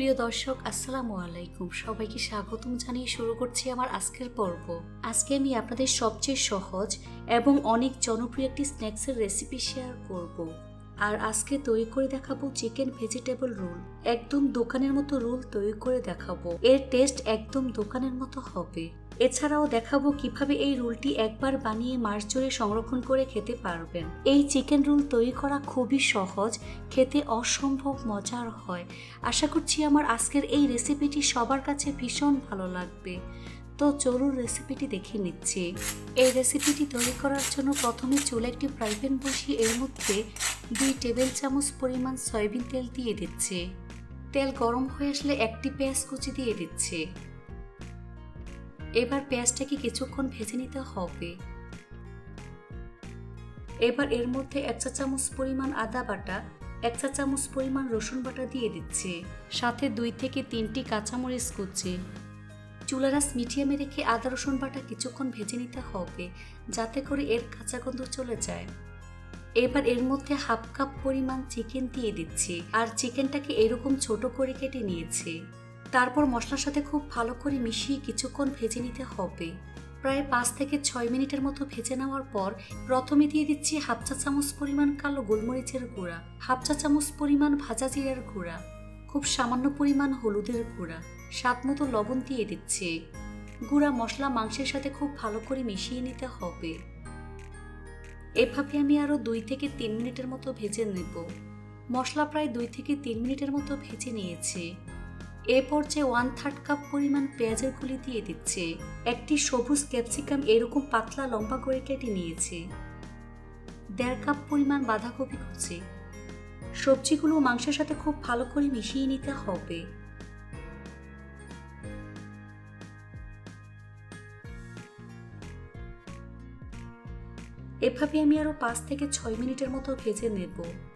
প্রিয় দর্শক, আসসালামু আলাইকুম। সবাইকে স্বাগতম জানিয়ে শুরু করছি আমার আজকের পর্ব। আজকে আমি আপনাদের সবচেয়ে সহজ এবং অনেক জনপ্রিয় একটি স্ন্যাক্সের রেসিপি শেয়ার করব। আর আজকে তৈরি করে দেখাবো চিকেন ভেজিটেবল রোল একদম দোকানের মতো রোল তৈরি করে দেখাবো। এর টেস্ট একদম দোকানের মতো হবে। এছাড়াও দেখাবো কীভাবে এই রুলটি একবার বানিয়ে মাস জুড়ে সংরক্ষণ করে খেতে পারবেন। এই চিকেন রুল তৈরি করা খুবই সহজ, খেতে অসম্ভব মজার হয়। আশা করছি আমার আজকের এই রেসিপিটি সবার কাছে ভীষণ ভালো লাগবে। তো চলুন রেসিপিটি দেখে নিচ্ছি। এই রেসিপিটি তৈরি করার জন্য প্রথমে চুলে একটি ফ্রাই প্যান বসিয়ে এর মধ্যে দুই টেবিল চামচ পরিমাণ সয়াবিন তেল দিয়ে দিচ্ছে। তেল গরম হয়ে আসলে একটি পেঁয়াজ কুচি দিয়ে দিচ্ছে। এবার পেঁয়াজটাকে কিছুক্ষণ ভেজে নিতে হবে। এবার এর মধ্যে এক চা চামচ পরিমাণ আদা বাটা, এক চা চামচ পরিমাণ রসুন বাটা দিয়ে দিচ্ছে। সাথে দুই থেকে তিনটি কাঁচামরিচ কুচি। চুলারাস মিডিয়ামে রেখে আদা রসুন বাটা কিছুক্ষণ ভেজে নিতে হবে, যাতে করে এর কাঁচা গন্ধ চলে যায়। এবার এর মধ্যে হাফ কাপ পরিমাণ চিকেন দিয়ে দিচ্ছি, আর চিকেনটাকে এরকম ছোট করে কেটে নিয়েছি। তারপর মশলার সাথে খুব ভালো করে মিশিয়ে কিছুক্ষণ ভেজে নিতে হবে। প্রায় পাঁচ থেকে ছয় মিনিটের মতো ভেজে নেওয়ার পর প্রথমে দিয়ে দিচ্ছি হাফ চা চামচ পরিমাণ কালো গোলমরিচের গুঁড়া, হাফ চা চামচ পরিমাণ ভাজা জিরার গুঁড়া, খুব সামান্য পরিমাণ হলুদের গুঁড়া, স্বাদ মতো লবণ দিয়ে দিচ্ছে। গুঁড়া মশলা মাংসের সাথে খুব ভালো করে মিশিয়ে নিতে হবে। এভাবে আমি আরও দুই থেকে তিন মিনিটের মতো ভেজে নেব। মশলা প্রায় দুই থেকে তিন মিনিটের মতো ভেজে নিয়েছি। এ পর্যায়ে ওয়ান থার্ড কাপ পরিমাণ পেঁয়াজের গুলি দিয়ে দিচ্ছে। একটি সবুজ ক্যাপসিকাম এরকম পাতলা লম্বা করে কেটে নিয়েছে। দেড় কাপ পরিমাণ বাঁধাকপি কুচি। সবজিগুলো মাংসের সাথে খুব ভালো করে মিশিয়ে নিতে হবে। এভাবে আমি আরও পাঁচ থেকে ছয় মিনিটের মতো ভেজে নেব।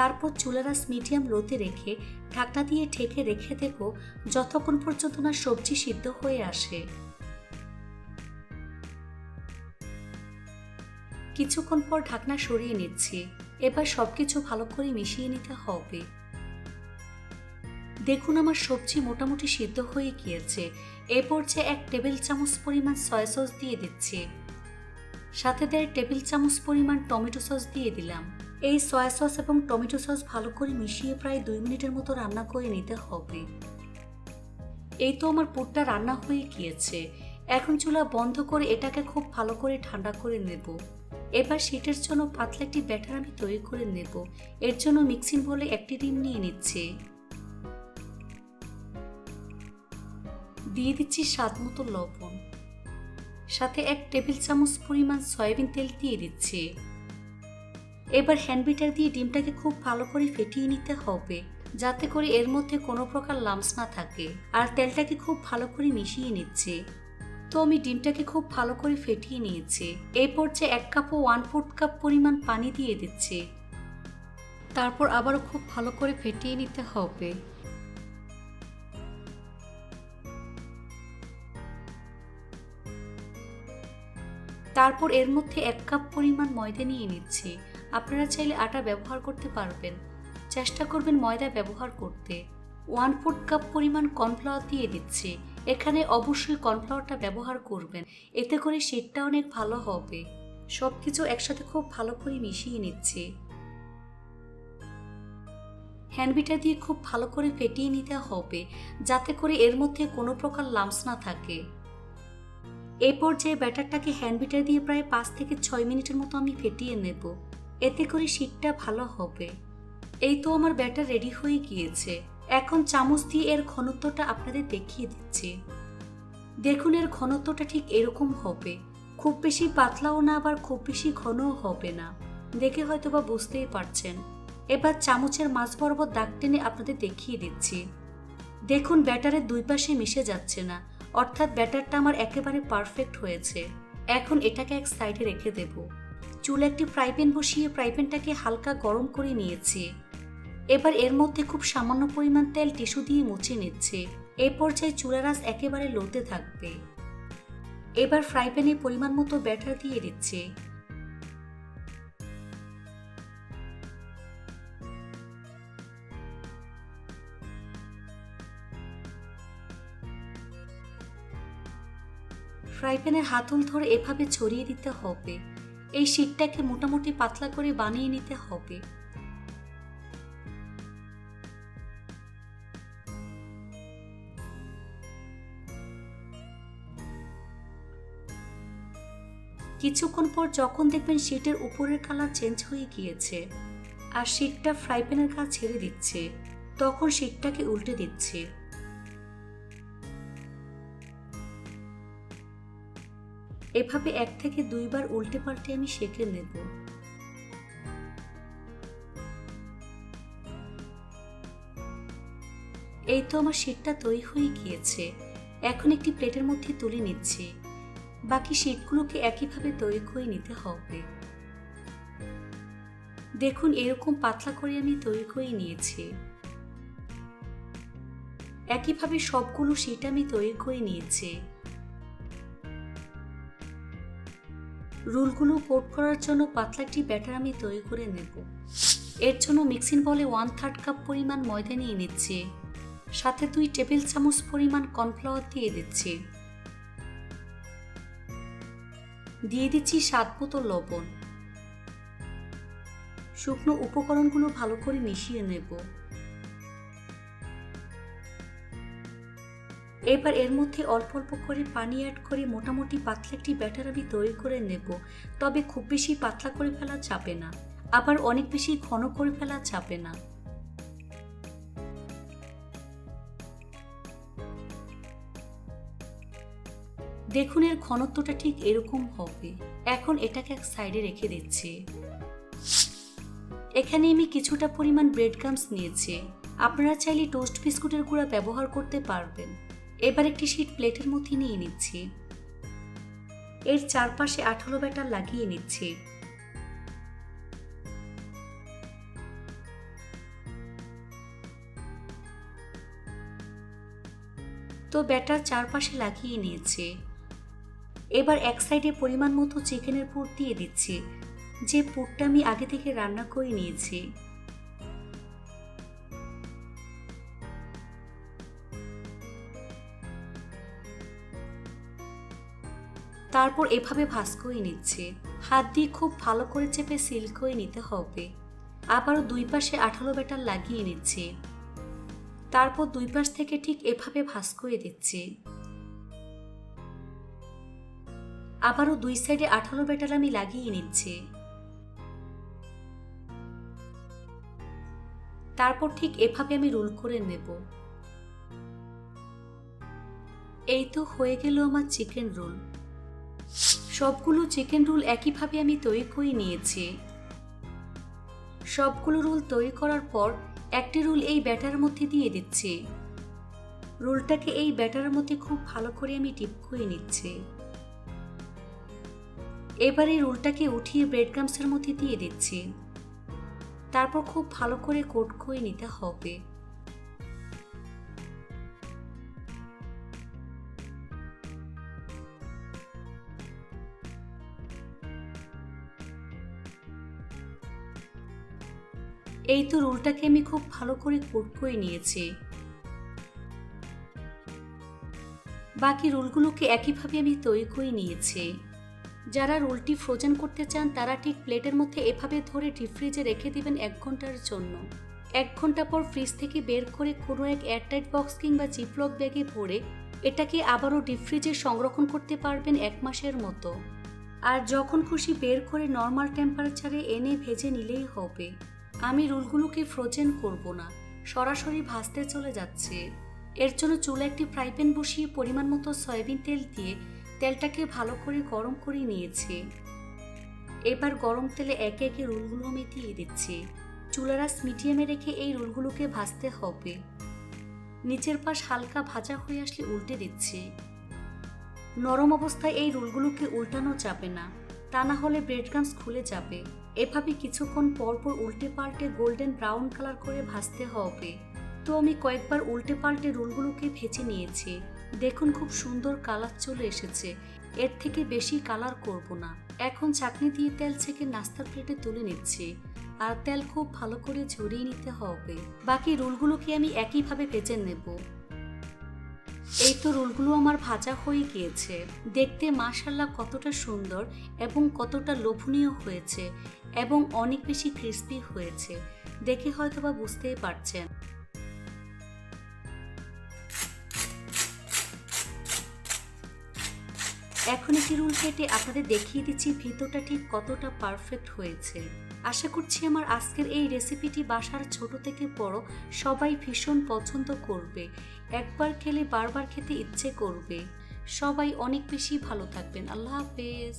তারপর চুলারাস মিডিয়াম লোতে রেখে ঢাকনা দিয়ে ঢেকে রেখে দেব যতক্ষণ পর্যন্ত না সবজি সিদ্ধ হয়ে আসে। কিছুক্ষণ পর ঢাকনা সরিয়ে নিচ্ছি। এবার সবকিছু ভালো করে মিশিয়ে নিতে হবে। দেখুন আমার সবজি মোটামুটি সিদ্ধ হয়ে গিয়েছে। এ পর্যায়ে এক টেবিল চামচ পরিমাণ সয়া সস দিয়ে দিচ্ছি। সাথে দেড় টেবিল চামচ পরিমাণ টমেটো সস দিয়ে দিলাম। এই সয়া সস এবং টমেটো সস ভালো করে মিশিয়ে প্রায় দুই মিনিটের মতো রান্না করে নিতে হবে। এই তো আমার পুরটা রান্না হয়ে গিয়েছে। এখন চুলা বন্ধ করে এটাকে খুব ভালো করে ঠান্ডা করে নেব। এবার শীতের জন্য পাতলা একটি ব্যাটার আমি তৈরি করে নেব। এর জন্য মিক্সিং বলে একটি ডিম নিয়ে নিচ্ছে। দিয়ে দিচ্ছি স্বাদ মতো লবণ। সাথে এক টেবিল চামচ পরিমাণ সয়াবিন তেল দিয়ে দিচ্ছি। এবার হ্যান্ড বিটার দিয়ে ডিমটাকে খুব ভালো করে ফেটিয়ে নিতে হবে, যাতে করে এর মধ্যে কোনো প্রকার লামস না থাকে। আর তেলটাকে খুব ভালো করে মিশিয়ে নিচ্ছে। তো আমি ডিমটাকে খুব ভালো করে ফেটিয়ে নিয়েছি। এই পর্যায়ে এক কাপ ও ওয়ান ফোর্থ কাপ পরিমাণ পানি দিয়ে দিচ্ছে। তারপর আবারও খুব ভালো করে ফেটিয়ে নিতে হবে। তারপর এর মধ্যে এক কাপ পরিমাণ ময়দা নিয়ে নিচ্ছি। আপনারা চাইলে আটা ব্যবহার করতে পারবেন। চেষ্টা করবেন ময়দা ব্যবহার করতে। ওয়ান ফোর্থ কাপ পরিমাণ কর্নফ্লাওয়ার দিয়ে দিচ্ছি। এখানে অবশ্যই কর্নফ্লাওয়ারটা ব্যবহার করবেন। এতে করে শীতটা অনেক ভালো হবে। সব কিছু একসাথে খুব ভালো করে মিশিয়ে নিচ্ছি। হ্যান্ডবিটা দিয়ে খুব ভালো করে ফেটিয়ে নিতে হবে, যাতে করে এর মধ্যে কোনো প্রকার লামস না থাকে। এই পর্যায়ে ব্যাটারটাকে হ্যান্ডবিটার দিয়ে প্রায় পাঁচ থেকে ছয় মিনিটের মতো আমি ফেটিয়ে নেব। এতে করে শীতটা ভালো হবে। এই তো আমার ব্যাটার রেডি হয়ে গিয়েছে। এখন চামচ দিয়ে এর ঘনত্বটা আপনাদের দেখিয়ে দিচ্ছি। দেখুন, এর ঘনত্বটা ঠিক এরকম হবে। খুব বেশি পাতলাও না, আবার খুব বেশি ঘনও হবে না। দেখে হয়তো বা বুঝতেই পারছেন। এবার চামচের মাছ বরাবর দাগ টেনে আপনাদের দেখিয়ে দিচ্ছি। দেখুন, ব্যাটারের দুই পাশে মিশে যাচ্ছে না। অর্থাৎ ব্যাটারটা আমার একেবারে পারফেক্ট হয়েছে। এখন এটাকে এক সাইডে রেখে দেব। চুলে একটি ফ্রাইপ্যান বসিয়ে ফ্রাইপ্যানটাকে হালকা গরম করে নিয়েছে। এবার এর মধ্যে খুব সামান্য পরিমাণ তেল টিস্যু দিয়ে মুছে নিচ্ছে। এই পর্যায়ে চুলা রাস একেবারে লোতে থাকবে। এবার ফ্রাইপ্যানে পরিমাণ মতো ব্যাটার দিয়ে দিচ্ছে। ফ্রাইপ্যানের হাতল ধরে এভাবে ছড়িয়ে দিতে হবে। এই শীটটাকে মোটামুটি পাতলা করে বানিয়ে নিতে হবে। কিছুক্ষণ পর যখন দেখবেন শীটের উপরের কালার চেঞ্জ হয়ে গিয়েছে আর শীটটা ফ্রাই প্যানের গা ছেড়ে দিচ্ছে, তখন শীটটাকে উল্টে দিচ্ছে। এভাবে এক থেকে দুইবার উল্টে পাল্টে আমি সেঁকে নেব। এই তো আমার শীটটা তৈরি হয়ে গিয়েছে। এখন একটি প্লেটের মধ্যে তুলে নিচ্ছি। বাকি শীটগুলোকে একইভাবে তৈরি করে নিতে হবে। দেখুন, এরকম পাতলা করে আমি তৈরি করে নিয়েছি। একইভাবে সবগুলো শীট আমি তৈরি করে নিয়েছি। রুলগুলো কোট করার জন্য পাতলা একটি ব্যাটার আমি তৈরি করে নেব। এর জন্য মিক্সিং বলে ওয়ান থার্ড কাপ পরিমাণ ময়দা নিয়ে নিচ্ছি। সাথে দুই টেবিল চামচ পরিমাণ কর্নফ্লাওয়ার দিয়ে দিচ্ছি। দিয়ে দিচ্ছি স্বাদ মতো লবণ। শুকনো উপকরণগুলো ভালো করে মিশিয়ে নেব। এবার এর মধ্যে অল্প অল্প করে পানি অ্যাড করে মোটামুটি পাতলা একটি ব্যাটার আমি তৈরি করে নেব। তবে খুব বেশি পাতলা করে ফেলা যাবে না। আবার অনেক বেশি ঘন করে ফেলা যাবে না। দেখুন এর ঘনত্বটা ঠিক এরকম হবে। এখন এটাকে এক সাইডে রেখে দিচ্ছি। এখানে আমি কিছুটা পরিমাণ ব্রেড ক্রামস নিয়েছি। আপনারা চাইলে টোস্ট বিস্কুটের গুঁড়া ব্যবহার করতে পারবেন। এবার একটি শীট প্লেটের মধ্যে নিয়ে নিচ্ছি। এর চারপাশে আঠালো ব্যাটার লাগিয়ে নিচ্ছি। তো ব্যাটার চারপাশে লাগিয়ে নিয়েছে। এবার এক সাইডে পরিমাণ মতো চিকেনের পুর দিয়ে দিচ্ছি। যে পুরটা আমি আগে থেকে রান্না করে নিয়েছি। তারপর এভাবে ভাস করে নিচ্ছে। হাত দিয়ে খুব ভালো করে চেপে সিল করে নিতে হবে। আবারও দুই পাশে আঠালো ব্যাটার লাগিয়ে নিচ্ছে। তারপর দুই পাশ থেকে ঠিক এভাবে ভাস করে দিচ্ছে। আবারও দুই সাইডে আঠালো ব্যাটার আমি লাগিয়ে নিচ্ছি। তারপর ঠিক এভাবে আমি রোল করে নেব। এই তো হয়ে গেল আমার চিকেন রোল। সবগুলো চিকেন রোল একইভাবে আমি তৈরি করে নিয়েছি। সবগুলো রোল তৈরি করার পর একটি রোল এই ব্যাটার মধ্যে দিয়ে দিচ্ছি। রোলটাকে এই ব্যাটারের মধ্যে খুব ভালো করে আমি ডিপ করে নিচ্ছি। এবার এই রোলটাকে উঠিয়ে ব্রেড ক্রামসের মধ্যে দিয়ে দিচ্ছি। তারপর খুব ভালো করে কোট করে নিতে হবে। এই তো রোলটাকে আমি খুব ভালো করে কোট করে নিয়েছি। বাকি রোলগুলোকে একইভাবে আমি তৈরি করে নিয়েছি। যারা রোলটি ফ্রোজেন করতে চান, তারা ঠিক প্লেটের মধ্যে এভাবে ধরে ডিপ ফ্রিজে রেখে দিবেন এক ঘণ্টার জন্য। এক ঘণ্টা পর ফ্রিজ থেকে বের করে কোনো এক এয়ারটাইট বক্স কিংবা জিপলক ব্যাগে ভরে এটাকে আবারও ডিপ ফ্রিজে সংরক্ষণ করতে পারবেন এক মাসের মতো। আর যখন খুশি বের করে নর্মাল টেম্পারেচারে এনে ভেজে নিলেই হবে। আমি রোলগুলোকে ফ্রোজেন করব না। সরাসরি ভাজতে চলে যাচ্ছে। এর জন্য চুলে একটি ফ্রাই প্যান বসিয়ে পরিমাণ মতো সয়াবিন তেল দিয়ে তেলটাকে ভালো করে গরম করে নিয়েছি। এবার গরম তেলে একে একে রোলগুলো আমি দিয়ে দিচ্ছি চুলারাস মিডিয়ামে রেখে এই রোলগুলোকে ভাজতে হবে। নিচের পাশ হালকা ভাজা হয়ে আসলে উল্টে দিচ্ছি। নরম অবস্থায় এই রোলগুলোকে উল্টানো যাবে না। তা না হলে ব্রেড ক্রামস খুলে যাবে। এভাবে কিছুক্ষণ পর পর উল্টে পাল্টে গোল্ডেন ব্রাউন কালার করে ভাজতে হবে। তো আমি কয়েকবার উল্টে পাল্টে রোলগুলোকে ভেজে নিয়েছি। দেখুন খুব সুন্দর কালার চলে এসেছে। এর থেকে বেশি কালার করব না। এখন চাকনি দিয়ে তেল ছেঁকে নাস্তার প্লেটে তুলে নিচ্ছি। আর তেল খুব ভালো করে ঝরিয়ে নিতে হবে। বাকি রোলগুলোকে আমি একইভাবে ভেজে নেব। এই তো রোলগুলো আমার ভাজা হয়ে গিয়েছে। দেখতে মাশাল্লাহ কতটা সুন্দর এবং কতটা লোভনীয় হয়েছে। এবং অনেক বেশি ক্রিস্পি হয়েছে। দেখে হয়তো বা বুঝতেই পারছেন। এখন একটি রুল কেটে আপনাদের দেখিয়ে দিচ্ছি ভিতরটা ঠিক কতটা পারফেক্ট হয়েছে। আশা করছি আমার আজকের এই রেসিপিটি বাসার ছোট থেকে বড় সবাই ভীষণ পছন্দ করবে। একবার খেলে বারবার খেতে ইচ্ছে করবে। সবাই অনেক বেশি ভালো থাকবেন। আল্লাহ হাফেজ।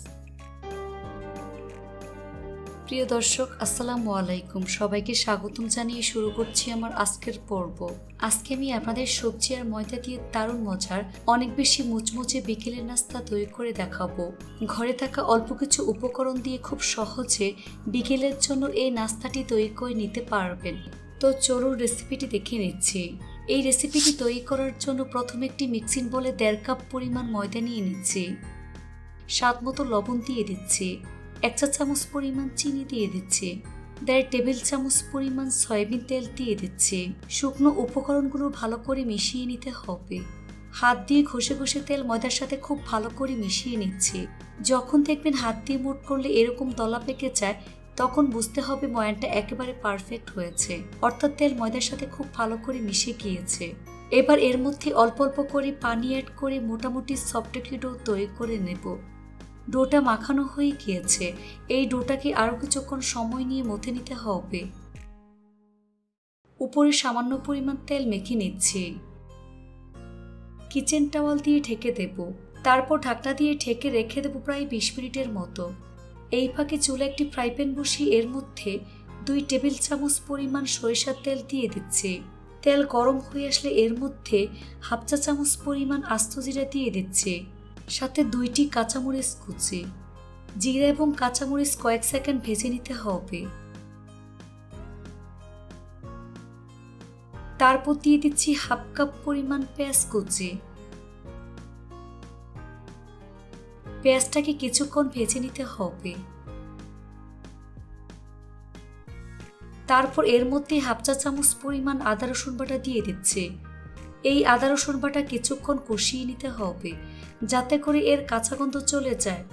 প্রিয় দর্শক, আসসালামু আলাইকুম। সবাইকে স্বাগতম জানিয়ে শুরু করছি আমার আজকের পর্ব। আজকে আমি আপনাদের সবজি আর ময়দা দিয়ে দারুণ মজার, অনেক বেশি মুচমুচে বিকেলের নাস্তা তৈরি করে দেখাবো। ঘরে থাকা অল্প কিছু উপকরণ দিয়ে খুব সহজে বিকেলের জন্য এই নাস্তাটি তৈরি করে নিতে পারবেন। তো চলুন রেসিপিটি দেখে নিচ্ছি। এই রেসিপিটি তৈরি করার জন্য প্রথমে একটি মিক্সিং বলে দেড় কাপ পরিমাণ ময়দা নিয়ে নিচ্ছি। স্বাদ মতো লবণ দিয়ে দিচ্ছি। এক চা চামচ পরিমাণ চিনি দিয়ে দিচ্ছে। দেড় টেবিল চামচ পরিমাণ সয়াবিন তেল দিয়ে দিচ্ছে। শুকনো উপকরণগুলো ভালো করে মিশিয়ে নিতে হবে। হাত দিয়ে ঘষে ঘষে তেল ময়দার সাথে খুব ভালো করে মিশিয়ে নিচ্ছে। যখন দেখবেন হাত দিয়ে মুট করলে এরকম দলা পেকে যায়, তখন বুঝতে হবে ময়ানটা একেবারে পারফেক্ট হয়েছে। অর্থাৎ তেল ময়দার সাথে খুব ভালো করে মিশে গিয়েছে। এবার এর মধ্যে অল্প অল্প করে পানি অ্যাড করে মোটামুটি সফট একটি তৈরি করে নেব। ডোটা মাখানো হয়ে গিয়েছে। এই ডোটাকে আরও কিছুক্ষণ সময় নিয়ে মথে নিতে হবে। উপরে সামান্য পরিমাণ তেল মেখে নিচ্ছি। কিচেন টাওয়াল দিয়ে ঢেকে দেব। তারপর ঢাকনা দিয়ে ঢেকে রেখে দেবো প্রায় বিশ মিনিটের মতো। এই ফাঁকে চুলে একটি ফ্রাই প্যান বসিয়ে এর মধ্যে দুই টেবিল চামচ পরিমাণ সরিষার তেল দিয়ে দিচ্ছি। তেল গরম হয়ে আসলে এর মধ্যে হাফ চা চামচ পরিমাণ আস্ত জিরা দিয়ে দিচ্ছি। সাথে দুইটি কাঁচামরিচ কুচি, জিরা এবং কাঁচামরিচ কয়েক সেকেন্ড ভেজে নিতে হবে। তারপর দিয়ে দিচ্ছি হাফ কাপ পরিমাণ পেঁয়াজ কুচি। পেঁয়াজটাকে কিছুক্ষণ ভেজে নিতে হবে। তারপর এর মধ্যে হাফ চা চামচ পরিমাণ আদা রসুন বাটা দিয়ে দিচ্ছে। এই আদা রসুন বাটা কিছুক্ষণ কষিয়ে নিতে হবে, যাতে করে এর কাঁচা গন্ধ চলে যায়।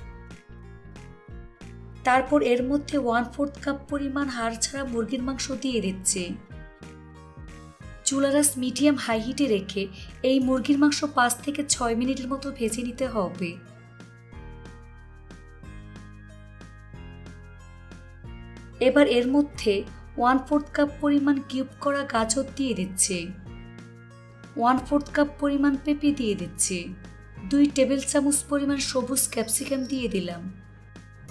তারপর এর মধ্যে ওয়ান ফোর্থ কাপ পরিমাণ হাড় ছাড়া মুরগির মাংস দিয়ে দিচ্ছে। চুলারাস মিডিয়াম হাই হিটে রেখে এই মুরগির মাংস পাঁচ থেকে ছয় মিনিটের মতো ভেজে নিতে হবে। এবার এর মধ্যে ওয়ান ফোর্থ কাপ পরিমাণ কিউব করা গাজর দিয়ে দিচ্ছে। ওয়ান ফোর্থ কাপ পরিমাণ পেঁপে দিয়ে দিচ্ছি। দুই টেবিল চামচ পরিমাণ সবুজ ক্যাপসিকাম দিয়ে দিলাম।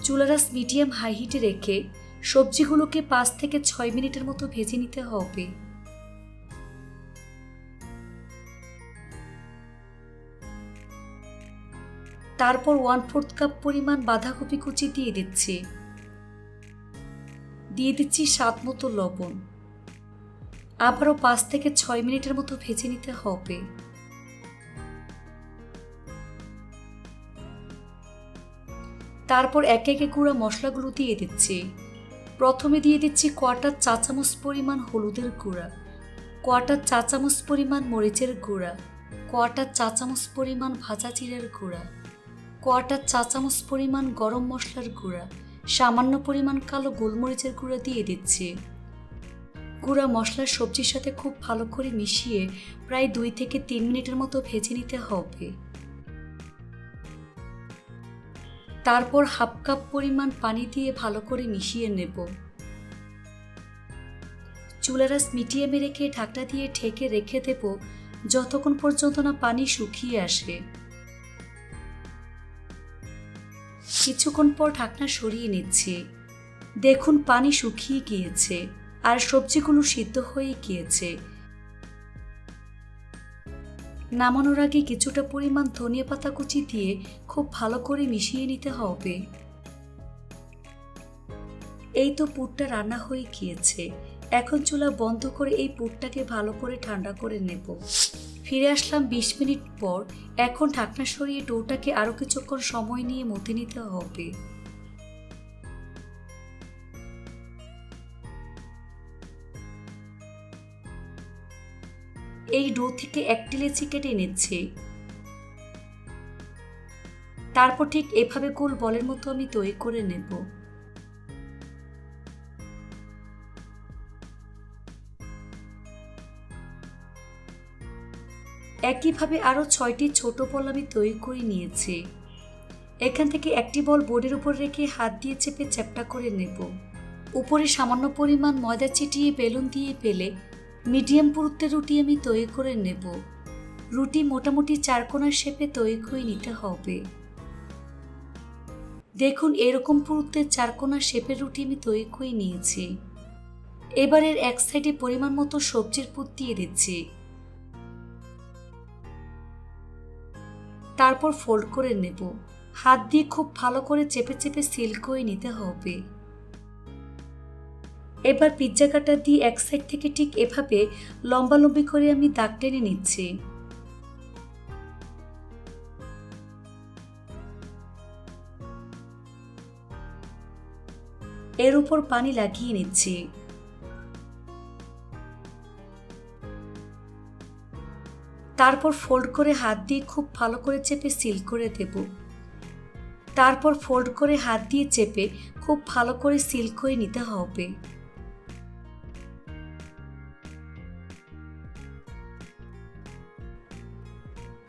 চুলারাস মিডিয়াম হাই হিটে রেখে সবজিগুলোকে পাঁচ থেকে ছয় মিনিটের মতো ভেজে নিতে হবে। তারপর ওয়ান ফোর্থ কাপ পরিমাণ বাঁধাকপি কুচি দিয়ে দিচ্ছি। দিয়ে দিচ্ছি স্বাদ মতো লবণ। আবারও পাঁচ থেকে ছয় মিনিটের মতো ভেজে নিতে হবে। তারপর একে একে গুঁড়া মশলাগুলো দিয়ে দিচ্ছি। প্রথমে দিয়ে দিচ্ছি কোয়াটার চা চামচ পরিমাণ হলুদের গুঁড়া কোয়াটার চা চামচ পরিমাণ মরিচের গুঁড়া কোয়াটার চা চামচ পরিমাণ ভাজা জিরের গুঁড়া কোয়াটার চা চামচ পরিমাণ গরম মশলার গুঁড়া, সামান্য পরিমাণ কালো গোলমরিচের গুঁড়া দিয়ে দিচ্ছি। গুঁড়া মশলার সবজির সাথে খুব ভালো করে মিশিয়ে প্রায় দুই থেকে তিন মিনিটের মতো ভেজে নিতে হবে। তারপর হাফ কাপ পরিমাণ পানি দিয়ে ভালো করে মিশিয়ে নেব। চুলারাস মিডিয়ামে রেখে ঢাকটা দিয়ে ঢেকে রেখে দেব যতক্ষণ পর্যন্ত না পানি শুকিয়ে আসে। কিছুক্ষণ পর ঢাকনা সরিয়ে নিচ্ছি। দেখুন পানি শুকিয়ে গিয়েছে। আর সবজিগুলো সিদ্ধ হয়ে গিয়েছে। নামানোর আগে কিছুটা পরিমাণ ধনিয়া পাতা কুচি দিয়ে খুব ভালো করে মিশিয়ে নিতে হবে। এই তো পুরটা রান্না হয়ে গিয়েছে। এখন চুলা বন্ধ করে এই পুরটাকে ভালো করে ঠান্ডা করে নেব। ফিরে আসলাম বিশ মিনিট পর। এখন ঢাকনা সরিয়ে ডোটাকে আরও কিছুক্ষণ সময় নিয়ে মতে নিতে হবে। এই ডো থেকে একটি লেচি কেটে নিচ্ছে। তারপর ঠিক এভাবে গোল বলের মতো আমি তৈরি করে নেব। একইভাবে আরও ছয়টি ছোট বল আমি তৈরি করে নিয়েছি। এখান থেকে একটি বল বোর্ডের উপর রেখে হাত দিয়ে চেপে চ্যাপটা করে নেব। উপরে সামান্য পরিমাণ ময়দা চিটিয়ে বেলুন দিয়ে পেলে মিডিয়াম পুরুত্বের রুটি আমি তৈরি করে নেব। রুটি মোটামুটি চারকোনার শেপে তৈরি করে নিতে হবে। দেখুন, এরকম পুরুত্বের চারকোনা শেপের রুটি আমি তৈরি করে নিয়েছি। এবারের এক সাইডে পরিমাণ মতো সবজির পুর দিয়ে দিচ্ছি। তারপর ফোল্ড করে নেব। হাত দিয়ে খুব ভালো করে চেপে চেপে সিল করে নিতে হবে। এবার পিৎজা কাটার দিয়ে এক সাইড থেকে ঠিক এভাবে লম্বালম্বি করে আমি দাগ টেনে নিচ্ছি। এর উপর পানি লাগিয়ে নিচ্ছি। তারপর ফোল্ড করে হাত দিয়ে খুব ভালো করে চেপে সিল করে দেব। তারপর ফোল্ড করে হাত দিয়ে চেপে খুব ভালো করে সিল করে নিতে হবে।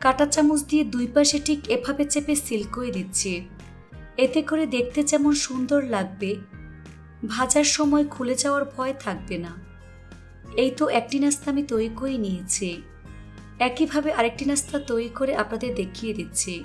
কাটা চামচ দিয়ে দুই পাশে ঠিক এভাবে চেপে সিল করে দিচ্ছি। এতে করে দেখতে যেমন সুন্দর লাগবে। ভাজার সময় খুলে যাওয়ার ভয় থাকবে না। এই তো একটি নাস্তা আমি তৈরি করে নিয়েছি। একইভাবে আরেকটি নাস্তা তৈরি করে আপনাদের দেখিয়ে দিচ্ছি।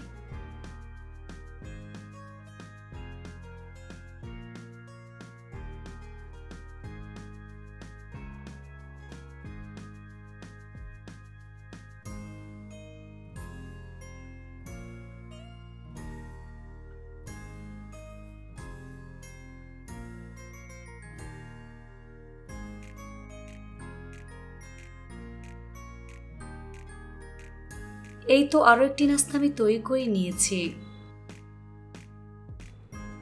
এই তো আরও একটি নাস্তা আমি তৈরি করে নিয়েছি।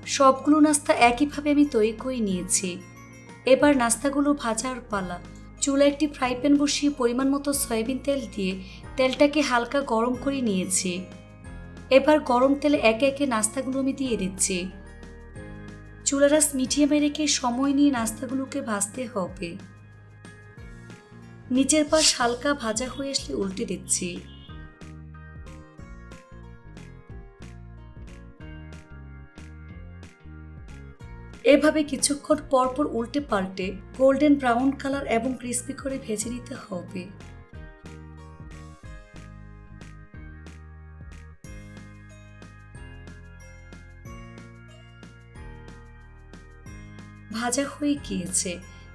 সবগুলো নাস্তা একইভাবে আমি তৈরি করে নিয়েছি। এবার নাস্তাগুলো ভাজার পালা। চুলা একটি ফ্রাই প্যান বসিয়ে পরিমাণ মতো সয়াবিন তেল দিয়ে তেলটাকে হালকা গরম করে নিয়েছি। এবার গরম তেলে একে একে নাস্তাগুলো আমি দিয়ে দিচ্ছি। চুলারাস মিডিয়ামে রেখে সময় নিয়ে নাস্তাগুলোকে ভাজতে হবে। নিচের পাশ হালকা ভাজা হয়ে আসলে উল্টে দিচ্ছি। এভাবে কিছুক্ষণ পরপর উল্টে পাল্টে গোল্ডেন ব্রাউন কালার এবং ক্রিস্পি করে ভেজে নিতে হবে। ভাজা হয়ে গিয়েছে।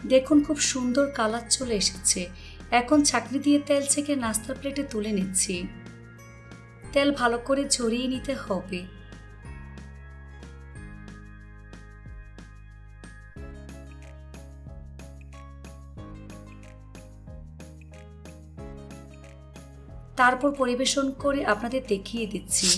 দেখুন খুব সুন্দর কালার চলে এসেছে। এখন ছাকনি দিয়ে তেল ছেঁকে নাস্তার প্লেটে তুলে নিচ্ছি। তেল ভালো করে ঝরিয়ে নিতে হবে। তারপর পরিবেশন করে আপনাদের দেখিয়ে দিচ্ছি।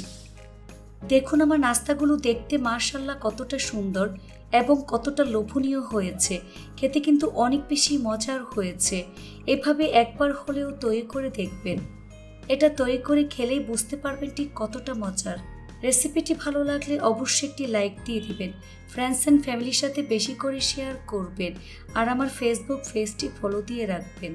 দেখুন আমার নাস্তাগুলো দেখতে মার্শাল্লাহ কতটা সুন্দর এবং কতটা লোভনীয় হয়েছে। খেতে কিন্তু অনেক বেশি মজার হয়েছে। এভাবে একবার হলেও তৈরি করে দেখবেন। এটা তৈরি করে খেলেই বুঝতে পারবেন ঠিক কতটা মজার। রেসিপিটি ভালো লাগলে অবশ্যই একটি লাইক দিয়ে দিবেন। ফ্রেন্ডস অ্যান্ড ফ্যামিলির সাথে বেশি করে শেয়ার করবেন। আর আমার ফেসবুক পেজটি ফলো দিয়ে রাখবেন।